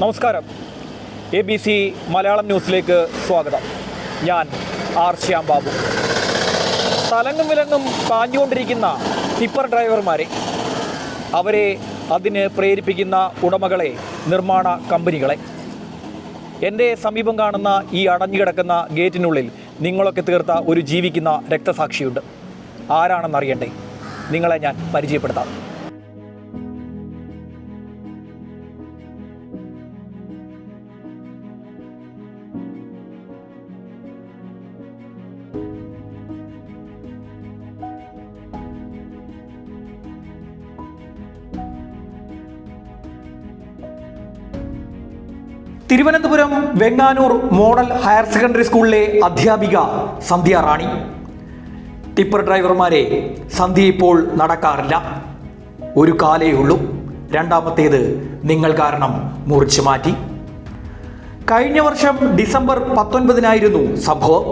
നമസ്കാരം. A B C Malayalam ന്യൂസിലേക്ക് സ്വാഗതം. ഞാൻ ആർ ശ്യാം ബാബു. തലങ്ങും വിലങ്ങും പാഞ്ഞുകൊണ്ടിരിക്കുന്ന ടിപ്പർ ഡ്രൈവർമാരെ അവരെ അതിന് പ്രേരിപ്പിക്കുന്ന ഉടമകളെ നിർമ്മാണ കമ്പനികളെ. എന്റെ സമീപം കാണുന്ന ഈ അടഞ്ഞുകിടക്കുന്ന ഗേറ്റിനുള്ളിൽ നിങ്ങളൊക്കെ തീർത്ത ഒരു ജീവിക്കുന്ന രക്തസാക്ഷിയുണ്ട്. ആരാണെന്നറിയണ്ടേ? നിങ്ങളെ ഞാൻ പരിചയപ്പെടുത്താം. Thiruvananthapuram Venganoor model higher secondary സ്കൂളിലെ അധ്യാപിക സന്ധ്യ റാണി. ടിപ്പർ ഡ്രൈവർമാരെ സന്ധ്യ ഇപ്പോൾ നടക്കാറില്ല. ഒരു കാലേ ഉള്ളൂ. രണ്ടാമത്തേത് നിങ്ങൾ കാരണം മുറിച്ചു മാറ്റി. കഴിഞ്ഞ വർഷം ഡിസംബർ പത്തൊൻപതിനായിരുന്നു സംഭവം.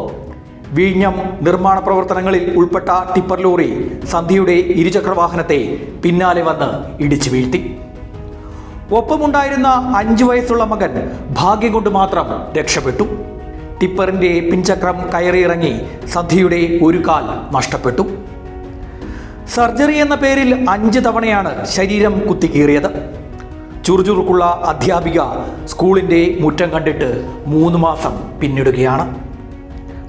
വിഴിഞ്ഞം നിർമ്മാണ പ്രവർത്തനങ്ങളിൽ ഉൾപ്പെട്ട ടിപ്പർ ലോറി സന്ധ്യയുടെ ഇരുചക്രവാഹനത്തെ പിന്നാലെ വന്ന് ഇടിച്ചു വീഴ്ത്തി. ഒപ്പമുണ്ടായിരുന്ന അഞ്ചു വയസ്സുള്ള മകൻ ഭാഗ്യം കൊണ്ട് മാത്രം രക്ഷപ്പെട്ടു. ടിപ്പറിന്റെ പിൻചക്രം കയറിയിറങ്ങി സദ്യയുടെ ഒരു കാൽ നഷ്ടപ്പെട്ടു. സർജറി എന്ന പേരിൽ അഞ്ച് തവണയാണ് ശരീരം കുത്തിക്കീറിയത്. ചുറുചുറുക്കുള്ള അധ്യാപിക സ്കൂളിന്റെ മുറ്റം കണ്ടിട്ട് മൂന്ന് മാസം പിന്നിടുകയാണ്.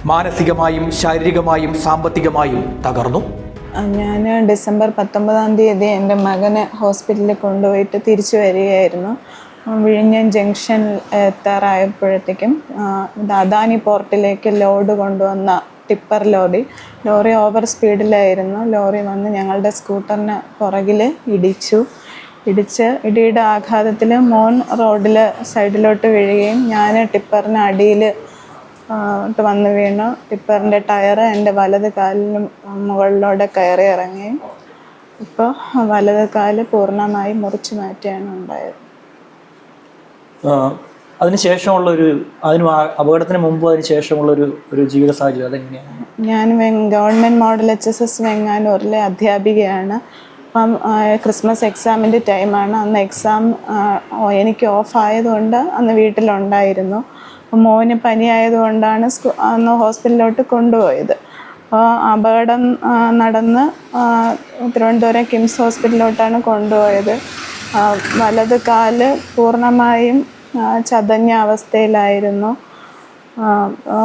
മാനസികമായും ശാരീരികമായും സാമ്പത്തികമായും തകർന്നു. ഞാൻ ഡിസംബർ പത്തൊമ്പതാം തീയതി എന്റെ മകനെ ഹോസ്പിറ്റലിൽ കൊണ്ടുപോയിട്ട് തിരിച്ചു വരികയായിരുന്നു. വിഴിഞ്ഞം ജംഗ്ഷൻ എത്താറായപ്പോഴത്തേക്കും ഇത് അദാനി പോർട്ടിലേക്ക് ലോഡ് കൊണ്ടുവന്ന ടിപ്പർ ലോറി ലോറി ഓവർ സ്പീഡിലായിരുന്നു. ലോറി വന്ന് ഞങ്ങളുടെ സ്കൂട്ടറിന് പുറകിൽ ഇടിച്ചു. ഇടിച്ച് ഇടിയുടെ ആഘാതത്തിൽ മോൻ റോഡിൽ സൈഡിലോട്ട് വീഴുകയും ഞാൻ ടിപ്പറിന് അടിയിൽ ട്ട് വന്ന് വീണു. ടിപ്പറിന്റെ ടയർ എന്റെ വലത് കാലിന് മുകളിലൂടെ കയറി ഇറങ്ങി. ഇപ്പോൾ വലത് കാൽ പൂർണമായി മുറിച്ച് മാറ്റിയാണ് ഉണ്ടായത്. അതിനുശേഷമുള്ള ഒരു അതിന് അപകടത്തിന് മുമ്പ് അതിന് ശേഷമുള്ള ഒരു ഒരു ജീവിത സാഹചര്യം അതെങ്ങനെയാണ് ഞാൻ government model H S S വെങ്ങാനൂരിലെ അധ്യാപികയാണ്. അപ്പം ക്രിസ്മസ് എക്സാമിന്റെ ടൈമാണ്. അന്ന് എക്സാം എനിക്ക് ഓഫ് ആയതുകൊണ്ട് അന്ന് വീട്ടിലുണ്ടായിരുന്നു. അപ്പം മോന് പനിയായതുകൊണ്ടാണ് സ്കൂ അന്ന് ഹോസ്പിറ്റലിലോട്ട് കൊണ്ടുപോയത്. അപ്പോൾ അപകടം നടന്ന് തിരുവനന്തപുരം കിംസ് ഹോസ്പിറ്റലിലോട്ടാണ് കൊണ്ടുപോയത്. വലത് കാൽ പൂർണമായും ചതഞ്ഞ അവസ്ഥയിലായിരുന്നു.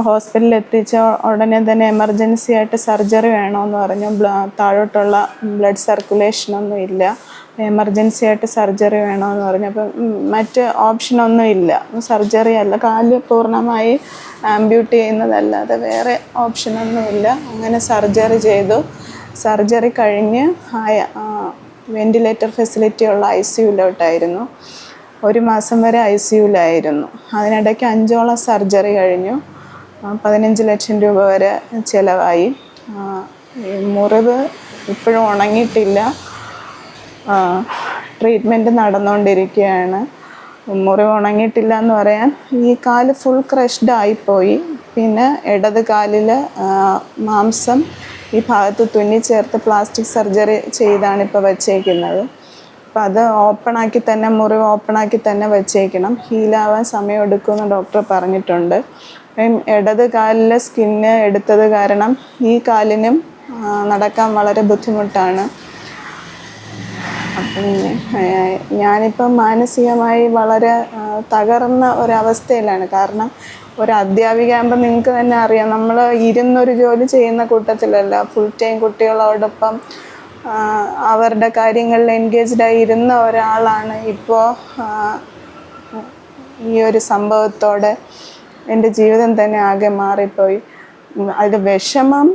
ഹോസ്പിറ്റലിൽ എത്തിച്ച ഉടനെ തന്നെ എമർജൻസി ആയിട്ട് സർജറി വേണമെന്ന് പറഞ്ഞു. താഴോട്ടുള്ള ബ്ലഡ് സർക്കുലേഷനൊന്നും ഇല്ല എമർജൻസി ആയിട്ട് സർജറി വേണമെന്ന് പറഞ്ഞു. അപ്പം മറ്റ് ഓപ്ഷൻ ഒന്നും ഇല്ല. സർജറി അല്ല കാൽ പൂർണമായി ആംബ്യൂട്ട് ചെയ്യുന്നതല്ലാതെ വേറെ ഓപ്ഷനൊന്നുമില്ല അങ്ങനെ സർജറി ചെയ്തു. സർജറി കഴിഞ്ഞ് വെന്റിലേറ്റർ ഫെസിലിറ്റി ഉള്ള ഐ സിയുലോട്ടായിരുന്നു ഒരു മാസം വരെ ഐ സിയുലായിരുന്നു അതിനിടയ്ക്ക് അഞ്ചോളം സർജറി കഴിഞ്ഞു. പതിനഞ്ച് ലക്ഷം രൂപ വരെ ചിലവായി. മുറിവ് ഇപ്പോഴും ഉണങ്ങിയിട്ടില്ല. ട്രീറ്റ്മെന്റ് നടന്നുകൊണ്ടിരിക്കുകയാണ് മുറിവ് ഉണങ്ങിയിട്ടില്ല എന്ന് പറയാൻ ഈ കാൽ ഫുൾ ക്രഷ്ഡ് ആയിപ്പോയി. പിന്നെ ഇടത് കാലിൽ മാംസം ഈ ഭാഗത്ത് തുന്നി ചേർത്ത് പ്ലാസ്റ്റിക് സർജറി ചെയ്താണ് ഇപ്പോൾ വച്ചേക്കുന്നത്. അപ്പം അത് ഓപ്പണാക്കി തന്നെ മുറിവ് ഓപ്പണാക്കി തന്നെ വച്ചേക്കണം. ഹീലാവാൻ സമയമെടുക്കുമെന്ന് ഡോക്ടർ പറഞ്ഞിട്ടുണ്ട്. ഇടത് കാലിലെ സ്കിന്ന് എടുത്തത് കാരണം ഈ കാലിനും നടക്കാൻ വളരെ ബുദ്ധിമുട്ടാണ്. അപ്പം ഞാനിപ്പം മാനസികമായി വളരെ തകർന്ന ഒരവസ്ഥയിലാണ്. കാരണം ഒരു അധ്യാപികയാകുമ്പോൾ നിങ്ങൾക്ക് തന്നെ അറിയാം നമ്മൾ ഇരുന്നൊരു ജോലി ചെയ്യുന്ന കൂട്ടത്തിലല്ല. ഫുൾ ടൈം കുട്ടികളോടൊപ്പം അവരുടെ കാര്യങ്ങളിൽ എൻഗേജ്ഡായി ഇരുന്ന ഒരാളാണ് ഇപ്പോൾ ഈ ഒരു സംഭവത്തോടെ എന്റെ ജീവിതം തന്നെ ആകെ മാറിപ്പോയി. അതിന്റെ വിഷമം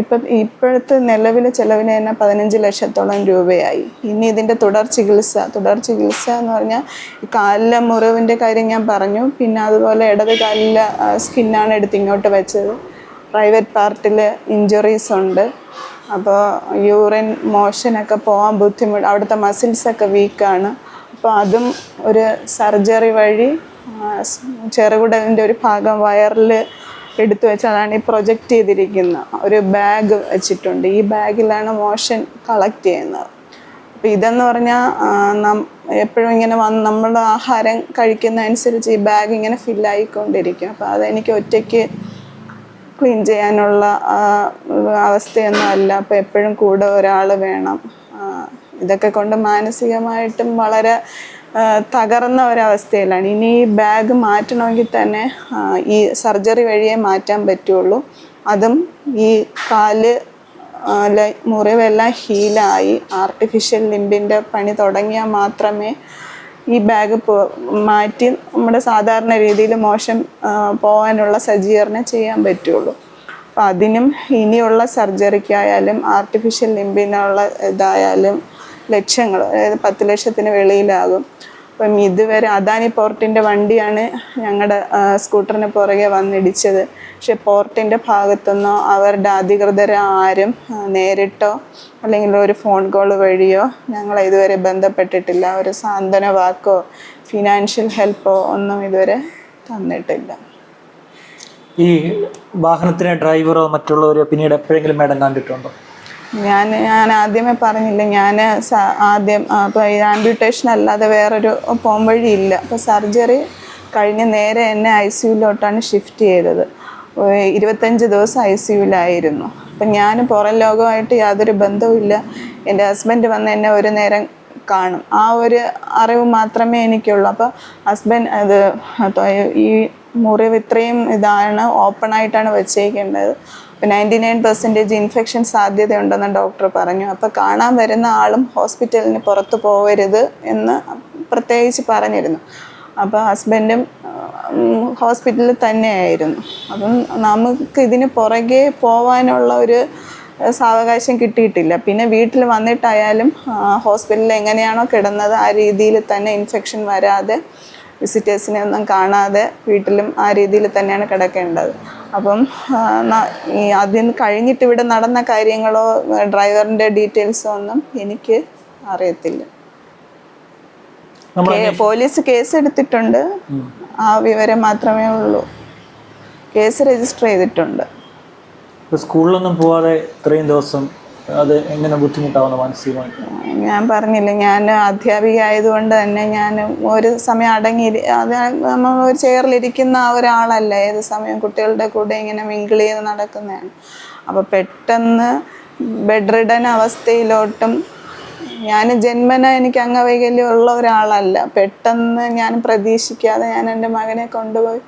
ഇപ്പം ഇപ്പോഴത്തെ നിലവിലെ ചിലവിന് തന്നെ പതിനഞ്ച് ലക്ഷത്തോളം രൂപയായി. ഇനി ഇതിന്റെ തുടർ ചികിത്സ തുടർ ചികിത്സ എന്ന് പറഞ്ഞാൽ കാലിലെ മുറിവിന്റെ കാര്യം ഞാൻ പറഞ്ഞു. പിന്നെ അതുപോലെ ഇടത് കാലിലെ സ്കിന്നാണ് എടുത്ത് ഇങ്ങോട്ട് വെച്ചത്. പ്രൈവറ്റ് പാർട്ടിൽ ഇഞ്ചുറീസ് ഉണ്ട്. അപ്പോൾ യൂറിൻ മോഷനൊക്കെ പോകാൻ ബുദ്ധിമുട്ട് അവിടുത്തെ മസിൽസൊക്കെ വീക്കാണ് അപ്പോൾ അതും ഒരു സർജറി വഴി ചെറുകുടലിന്റെ ഒരു ഭാഗം വയറിൽ എടുത്തു വെച്ചതാണ് ഈ പ്രൊജക്റ്റ് ചെയ്തിരിക്കുന്ന ഒരു ബാഗ് വെച്ചിട്ടുണ്ട്. ഈ ബാഗിലാണ് മോഷൻ കളക്ട് ചെയ്യുന്നത്. അപ്പം ഇതെന്ന് പറഞ്ഞാൽ നം എപ്പോഴും ഇങ്ങനെ വന്ന് നമ്മൾ ആഹാരം കഴിക്കുന്ന അനുസരിച്ച് ഈ ബാഗ് ഇങ്ങനെ ഫില്ലായിക്കൊണ്ടിരിക്കും അപ്പോൾ അതെനിക്ക് ഒറ്റയ്ക്ക് ക്ലീൻ ചെയ്യാനുള്ള അവസ്ഥയൊന്നും അല്ല. അപ്പോൾ എപ്പോഴും കൂടെ ഒരാൾ വേണം. ഇതൊക്കെ കൊണ്ട് മാനസികമായിട്ടും വളരെ തകർന്ന ഒരവസ്ഥയിലാണ്. ഇനി ഈ ബാഗ് മാറ്റണമെങ്കിൽ തന്നെ ഈ സർജറി വഴിയേ മാറ്റാൻ പറ്റുള്ളൂ. അതും ഈ കാൽ മുറിവെല്ലാം ഹീലായി. ആർട്ടിഫിഷ്യൽ ലിമ്പിന്റെ പണി തുടങ്ങിയാൽ മാത്രമേ ഈ ബാഗ് മാറ്റി നമ്മുടെ സാധാരണ രീതിയിൽ മോശം പോകാനുള്ള സജ്ജീകരണം ചെയ്യാൻ പറ്റുള്ളൂ. അപ്പം അതിനും ഇനിയുള്ള സർജറിക്കായാലും ആർട്ടിഫിഷ്യൽ ലിമ്പിനുള്ള ഇതായാലും ലക്ഷങ്ങൾ അതായത് പത്ത് ലക്ഷത്തിന് വെളിയിലാകും. അപ്പം ഇതുവരെ അദാനി പോർട്ടിന്റെ വണ്ടിയാണ് ഞങ്ങളുടെ സ്കൂട്ടറിന് പുറകെ വന്നിടിച്ചത്. പക്ഷെ പോർട്ടിന്റെ ഭാഗത്തുനിന്നോ അവരുടെ അധികൃതർ ആരും നേരിട്ടോ അല്ലെങ്കിൽ ഒരു ഫോൺ കോൾ വഴിയോ ഞങ്ങളെ ഇതുവരെ ബന്ധപ്പെട്ടിട്ടില്ല. ഒരു സാന്ത്വന വാക്കോ ഫിനാൻഷ്യൽ ഹെൽപ്പോ ഒന്നും ഇതുവരെ തന്നിട്ടില്ല. ഈ വാഹനത്തിലെ ഡ്രൈവറോ മറ്റുള്ളവരോ പിന്നീട് എപ്പോഴെങ്കിലും മേഡം കണ്ടിട്ടുണ്ടോ? ഞാൻ ഞാൻ ആദ്യമേ പറഞ്ഞില്ല. ഞാൻ ആദ്യം അപ്പോൾ ആംബ്യൂട്ടേഷൻ അല്ലാതെ വേറൊരു പോംവഴി ഇല്ല അപ്പോൾ സർജറി കഴിഞ്ഞ് നേരെ എന്നെ ഐ സിയുലോട്ടാണ് ഷിഫ്റ്റ് ചെയ്തത്. ഇരുപത്തഞ്ച് ദിവസം ഐ സിയുലായിരുന്നു അപ്പം ഞാൻ പുറം ലോകമായിട്ട് യാതൊരു ബന്ധവുമില്ല എന്റെ ഹസ്ബൻഡ് വന്ന് എന്നെ ഒരു നേരം കാണും. ആ ഒരു അറിവ് മാത്രമേ എനിക്കുള്ളൂ. അപ്പോൾ ഹസ്ബൻഡ് അത് ഈ മുറിവ് ഇത്രയും ഇതാണ് ഓപ്പണായിട്ടാണ് വെച്ചേക്കേണ്ടത്. നയന്റി നയൻ പെർസെന്റേജ് ഇൻഫെക്ഷൻ സാധ്യതയുണ്ടെന്ന് ഡോക്ടർ പറഞ്ഞു. അപ്പോൾ കാണാൻ വരുന്ന ആളും ഹോസ്പിറ്റലിന് പുറത്ത് പോകരുത് എന്ന് പ്രത്യേകിച്ച് പറഞ്ഞിരുന്നു. അപ്പോൾ ഹസ്ബൻഡും ഹോസ്പിറ്റലിൽ തന്നെയായിരുന്നു. അപ്പം നമുക്ക് ഇതിന് പുറകെ പോവാനുള്ള ഒരു സാവകാശം കിട്ടിയിട്ടില്ല. പിന്നെ വീട്ടിൽ വന്നിട്ടായാലും ഹോസ്പിറ്റലിൽ എങ്ങനെയാണോ കിടന്നത് ആ രീതിയിൽ തന്നെ ഇൻഫെക്ഷൻ വരാതെ വിസിറ്റേഴ്സിനെ ഒന്നും കാണാതെ വീട്ടിലും ആ രീതിയിൽ തന്നെയാണ് കിടക്കേണ്ടത്. അപ്പം ഈ അതിന് കഴിഞ്ഞിട്ട് ഇവിടെ നടന്ന കാര്യങ്ങളോ ഡ്രൈവറിന്റെ ഡീറ്റെയിൽസോ ഒന്നും എനിക്ക് അറിയത്തില്ല. പോലീസ് കേസ് എടുത്തിട്ടുണ്ട്. ആ വിവരം മാത്രമേ ഉള്ളൂ. കേസ് രജിസ്റ്റർ ചെയ്തിട്ടുണ്ട്. സ്കൂളിലൊന്നും പോവാതെ ഇത്രയും ദിവസം അത് എങ്ങനെ ബുദ്ധിമുട്ടാവുന്ന മാനസികമായി ഞാൻ പറഞ്ഞില്ല ഞാൻ അധ്യാപിക ആയതുകൊണ്ട് തന്നെ ഞാൻ ഒരു സമയം അടങ്ങി നമ്മൾ ഒരു ചെയറിലിരിക്കുന്ന ഒരാളല്ല ഏത് സമയം കുട്ടികളുടെ കൂടെ ഇങ്ങനെ മിങ്കിൾ ചെയ്ത് നടക്കുന്നതാണ്. അപ്പോൾ പെട്ടെന്ന് ബെഡ് റിഡൻ അവസ്ഥയിലോട്ടും ഞാൻ ജന്മന എനിക്ക് അംഗവൈകല്യം ഉള്ള ഒരാളല്ല. പെട്ടെന്ന് ഞാൻ പ്രതീക്ഷിക്കാതെ ഞാൻ എന്റെ മകനെ കൊണ്ടുപോയി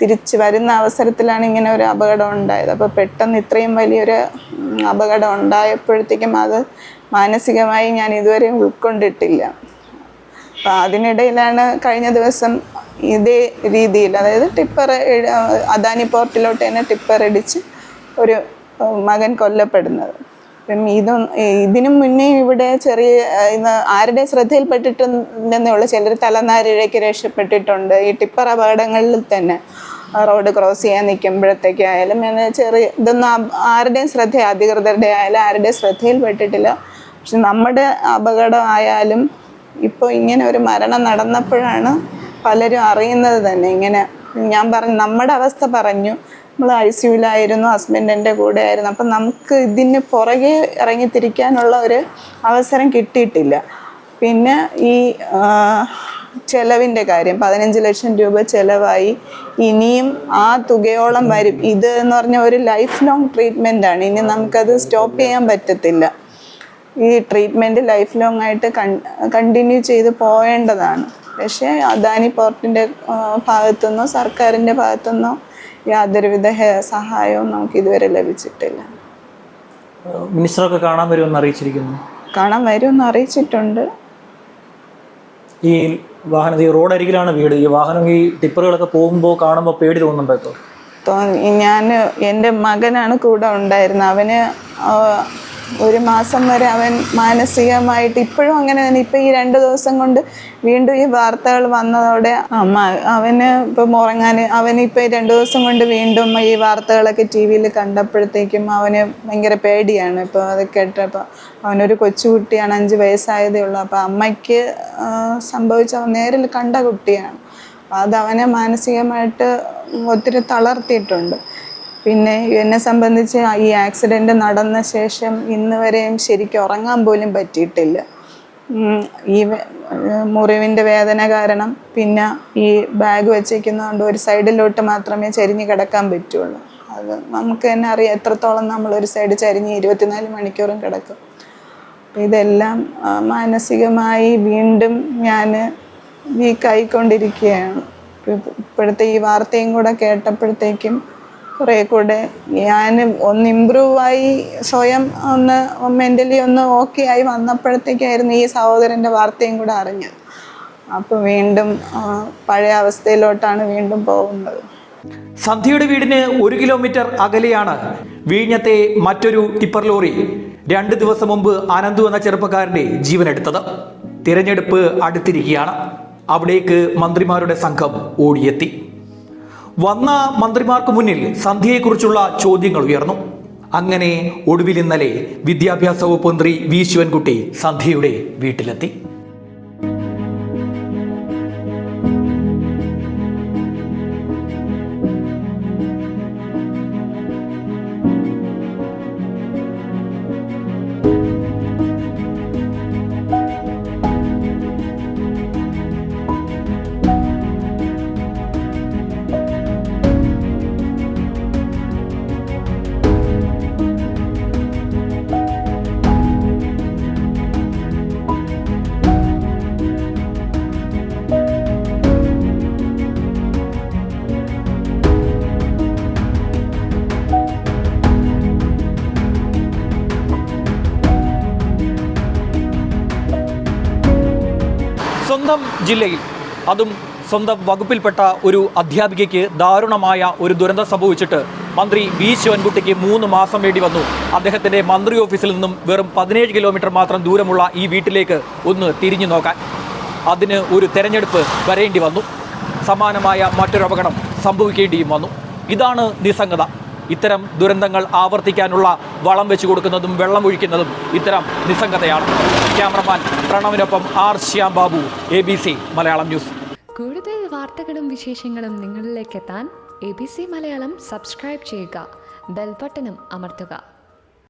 തിരിച്ച് വരുന്ന അവസരത്തിലാണ് ഇങ്ങനെ ഒരു അപകടം ഉണ്ടായത്. അപ്പോൾ പെട്ടെന്ന് ഇത്രയും വലിയൊരു അപകടം ഉണ്ടായപ്പോഴത്തേക്കും അത് മാനസികമായി ഞാൻ ഇതുവരെ ഉൾക്കൊണ്ടിട്ടില്ല. അപ്പം അതിനിടയിലാണ് കഴിഞ്ഞ ദിവസം ഇതേ രീതിയിൽ അതായത് ടിപ്പർ അദാനി പോർട്ടിലോട്ട് തന്നെ ടിപ്പർ ഇടിച്ച് ഒരു മകൻ കൊല്ലപ്പെടുന്നത്. അപ്പം ഇതൊന്നും ഇതിനു മുന്നേ ഇവിടെ ചെറിയ ഇന്ന് ആരുടെ ശ്രദ്ധയിൽപ്പെട്ടിട്ടുണ്ടെന്നേ ഉള്ളൂ ചിലർ തലനാരിഴയ്ക്ക് രക്ഷപ്പെട്ടിട്ടുണ്ട്. ഈ ടിപ്പർ അപകടങ്ങളിൽ തന്നെ റോഡ് ക്രോസ് ചെയ്യാൻ നിൽക്കുമ്പോഴത്തേക്കായാലും അങ്ങനെ ചെറിയ ഇതൊന്നും ആരുടെയും ശ്രദ്ധ അധികൃതരുടെ ആയാലും ആരുടെയും ശ്രദ്ധയിൽപ്പെട്ടിട്ടില്ല. പക്ഷെ നമ്മുടെ അപകടമായാലും ഇപ്പോൾ ഇങ്ങനെ ഒരു മരണം നടന്നപ്പോഴാണ് പലരും അറിയുന്നത് തന്നെ. ഇങ്ങനെ ഞാൻ പറഞ്ഞു നമ്മുടെ അവസ്ഥ പറഞ്ഞു. നമ്മൾ ഐ സിയുലായിരുന്നു ഹസ്ബൻഡ് എന്റെ കൂടെ ആയിരുന്നു അപ്പം നമുക്ക് ഇതിന് പുറകെ ഇറങ്ങിത്തിരിക്കാനുള്ള ഒരു അവസരം കിട്ടിയിട്ടില്ല. പിന്നെ ഈ ചെലവിന്റെ കാര്യം പതിനഞ്ച് ലക്ഷം രൂപ ചെലവായി. ഇനിയും ആ തുകയോളം വരും. ഇത് എന്ന് പറഞ്ഞ ഒരു ലൈഫ് ലോങ് ട്രീറ്റ്മെന്റ് ആണ്. ഇനി നമുക്കത് സ്റ്റോപ്പ് ചെയ്യാൻ പറ്റത്തില്ല. ഈ ട്രീറ്റ്മെന്റ് ലൈഫ് ലോങ് ആയിട്ട് കണ്ടിന്യൂ ചെയ്ത് പോവേണ്ടതാണ് പക്ഷേ അദാനി പോർട്ടിന്റെ ഭാഗത്തുനിന്നോ സർക്കാരിന്റെ ഭാഗത്തുനിന്നോ യാതൊരുവിധ സഹായവും നമുക്ക് ഇതുവരെ ലഭിച്ചിട്ടില്ല മിനിസ്റ്ററൊക്കെ കാണാൻ വരുമെന്ന് അറിയിച്ചിരിക്കുന്നു. കാണാൻ വരുമെന്ന് അറിയിച്ചിട്ടുണ്ട്. ഈ വാഹനം ഈ റോഡ് അരികിലാണ് വീട്. ഈ വാഹനം ഈ ടിപ്പറുകളൊക്കെ പോകുമ്പോൾ കാണുമ്പോൾ പേടി തോന്നുന്നുണ്ടോ ഞാൻ എന്റെ മകനാണ് കൂടെ ഉണ്ടായിരുന്നത്. അവന് ഒരു മാസം വരെ അവൻ മാനസികമായിട്ട് ഇപ്പോഴും അങ്ങനെ തന്നെ. ഇപ്പം ഈ രണ്ട് ദിവസം കൊണ്ട് വീണ്ടും ഈ വാർത്തകൾ വന്നതോടെ അമ്മ അവന് ഇപ്പം ഉറങ്ങാൻ അവനിപ്പോൾ രണ്ട് ദിവസം കൊണ്ട് വീണ്ടും ഈ വാർത്തകളൊക്കെ ടി വിയിൽ കണ്ടപ്പോഴത്തേക്കും അവന് ഭയങ്കര പേടിയാണ്. ഇപ്പോൾ അത് കേട്ടപ്പോൾ അവനൊരു കൊച്ചുകുട്ടിയാണ് അഞ്ച് വയസ്സായതേ ഉള്ളൂ. അപ്പോൾ അമ്മയ്ക്ക് സംഭവിച്ച നേരിൽ കണ്ട കുട്ടിയാണ്. അപ്പോൾ അത് അവനെ മാനസികമായിട്ട് ഒത്തിരി തളർത്തിയിട്ടുണ്ട്. പിന്നെ എന്നെ സംബന്ധിച്ച് ഈ ആക്സിഡന്റ് നടന്ന ശേഷം ഇന്ന് വരെയും ശരിക്കും ഉറങ്ങാൻ പോലും പറ്റിയിട്ടില്ല. ഈ മുറിവിന്റെ വേദന കാരണം പിന്നെ ഈ ബാഗ് വെച്ചേക്കുന്നതുകൊണ്ട് ഒരു സൈഡിലോട്ട് മാത്രമേ ചരിഞ്ഞ് കിടക്കാൻ പറ്റുള്ളൂ. അത് നമുക്ക് തന്നെ അറിയാം എത്രത്തോളം നമ്മൾ ഒരു സൈഡ് ചരിഞ്ഞ് ഇരുപത്തിനാല് മണിക്കൂറും കിടക്കും. ഇതെല്ലാം മാനസികമായി വീണ്ടും ഞാൻ വീക്കായിക്കൊണ്ടിരിക്കുകയാണ് ഇപ്പ- ഇപ്പോഴത്തെ ഈ വാർത്തയും കൂടെ കേട്ടപ്പോഴത്തേക്കും കുറേ കൂടെ. ഞാൻ ഒന്ന് ഇമ്പ്രൂവ് ആയി സ്വയം ഒന്ന് മെന്റലി ഒന്ന് ഓക്കെ ആയി വന്നപ്പോഴത്തേക്കായിരുന്നു ഈ സഹോദരന്റെ വാർത്തയും കൂടെ അറിഞ്ഞത്. അപ്പോൾ വീണ്ടും പഴയ അവസ്ഥയിലോട്ടാണ് വീണ്ടും പോകുന്നത്. സന്ധ്യയുടെ വീടിന് ഒരു കിലോമീറ്റർ അകലെയാണ് വീഞ്ഞത്തെ മറ്റൊരു ടിപ്പർ ലോറി. രണ്ട് ദിവസം മുമ്പ് അനന്തു എന്ന ചെറുപ്പക്കാരന്റെ ജീവനെടുത്തത്. തിരഞ്ഞെടുപ്പ് അടുത്തിരിക്കുകയാണ്. അവിടേക്ക് മന്ത്രിമാരുടെ സംഘം ഓടിയെത്തി. വന്ന മന്ത്രിമാർക്ക് മുന്നിൽ സന്ധ്യയെക്കുറിച്ചുള്ള ചോദ്യങ്ങൾ ഉയർന്നു. അങ്ങനെ ഒടുവിൽ ഇന്നലെ വിദ്യാഭ്യാസ വകുപ്പ് മന്ത്രി വി. ശിവൻകുട്ടി സന്ധ്യയുടെ വീട്ടിലെത്തി. സ്വന്തം ജില്ലയിൽ അതും സ്വന്തം വകുപ്പിൽപ്പെട്ട ഒരു അധ്യാപികയ്ക്ക് ദാരുണമായ ഒരു ദുരന്തം സംഭവിച്ചിട്ട് മന്ത്രി വി ശിവൻകുട്ടിക്ക് മൂന്ന് മാസം വേണ്ടി വന്നു. അദ്ദേഹത്തിന്റെ മന്ത്രി ഓഫീസിൽ നിന്നും വെറും പതിനേഴ് കിലോമീറ്റർ മാത്രം ദൂരമുള്ള ഈ വീട്ടിലേക്ക് ഒന്ന് തിരിഞ്ഞു നോക്കാൻ അതിന് ഒരു തെരഞ്ഞെടുപ്പ് വരേണ്ടി വന്നു. സമാനമായ മറ്റൊരു അപകടം സംഭവിക്കേണ്ടിയും വന്നു. ഇതാണ് നിസ്സംഗത. ഇത്തരം ദുരന്തങ്ങൾ ആവർത്തിക്കാനുള്ള വളം വെച്ചു കൊടുക്കുന്നതും വെള്ളം ഒഴിക്കുന്നതും ഇത്തരം നിസ്സംഗതയാണ്. Cameraman പ്രണവിനൊപ്പം R Shyam Babu A Malayalam news. കൂടുതൽ വാർത്തകളും വിശേഷങ്ങളും നിങ്ങളിലേക്ക് എത്താൻ A B C Malayalam subscribe ചെയ്യുക ബെൽബട്ടനും അമർത്തുക.